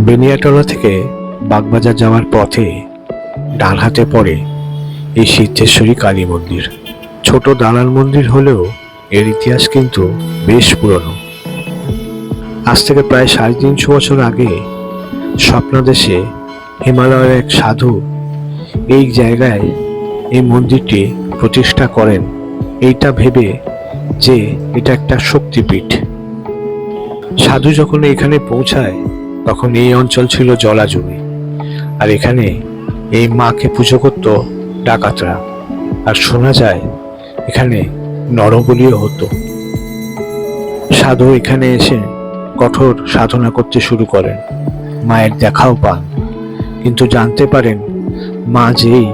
বেনিয়াটলা থেকে বাগবাজার যাওয়ার পথে ডান হাতে পড়ে এই সিদ্ধেশ্বরী কালী মন্দির। ছোট দালান মন্দির হলেও এর ইতিহাস কিন্তু বেশ পুরনো। আজ থেকে প্রায় সাড়ে তিনশো বছর আগে স্বপ্নদেশে হিমালয়ের এক সাধু এই জায়গায় এই মন্দিরটি প্রতিষ্ঠা করেন। এইটা ভেবে যে এটা একটা শক্তিপীঠ। সাধু যখন এখানে পৌঁছায় তখন এই অঞ্চল ছিল জলাজমি। আর এখানে এই মাকে পুজো করত ডাকাতরা। আর শোনা যায়, এখানে নরবলিও হতো। সাধু এখানে এসে কঠোর সাধনা করতে শুরু করেন। মায়ের দেখাও পান। কিন্তু জানতে পারেন, মা যেই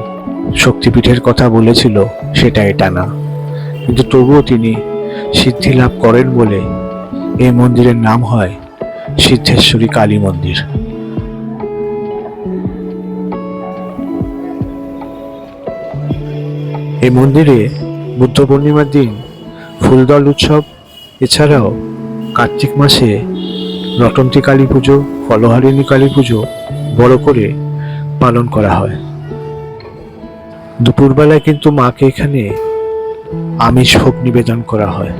শক্তিপীঠের কথা বলেছিল, সেটা এটা না। কিন্তু তবুও তিনি সিদ্ধি লাভ করেন বলে এই মন্দিরের নাম হয় সিদ্ধেশ্বরী কালী মন্দির। এই মন্দিরে বুদ্ধ পূর্ণিমার দিন ফুলদল উৎসব, এছাড়াও কার্তিক মাসে রটন্তী কালী পুজো ফলহারিণী কালী পুজো বড় করে পালন করা হয়। দুপুরবেলায় কিন্তু মাকে এখানে আমিষ ভোগ নিবেদন করা হয়।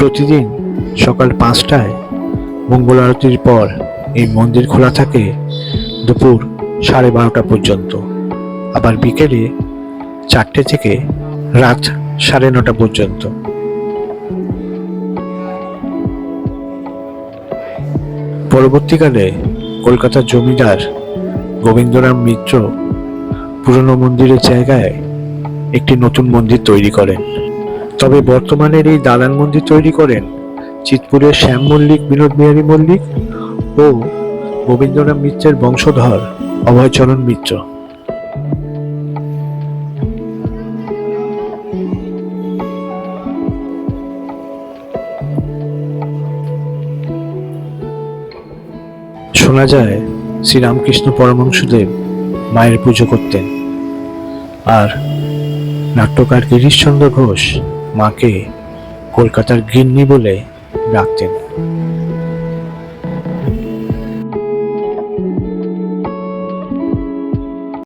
প্রতিদিন সকাল পাঁচটায় মঙ্গল আরতির পর এই মন্দির খোলা থাকে দুপুর সাড়ে বারোটা পর্যন্ত। আবার বিকেলে চারটে থেকে রাত সাড়ে নটা পর্যন্ত। পরবর্তীকালে কলকাতার জমিদার গোবিন্দরাম মিত্র পুরনো মন্দিরের জায়গায় একটি নতুন মন্দির তৈরি করেন। তবে বর্তমানের এই দালান মন্দির তৈরি করেন চিতপুরের শ্যাম মল্লিক, বিনোদ বিহারী মল্লিক ও গোবিন্দরাম মিত্রের বংশধর অভয়চরণ মিত্র। শোনা যায়, শ্রীরামকৃষ্ণ পরমহংসদেব মায়ের পুজো করতেন। আর নাট্যকার গিরিশচন্দ্র ঘোষ মাকে কলকাতার গিন্নি বলে ডাকতেন।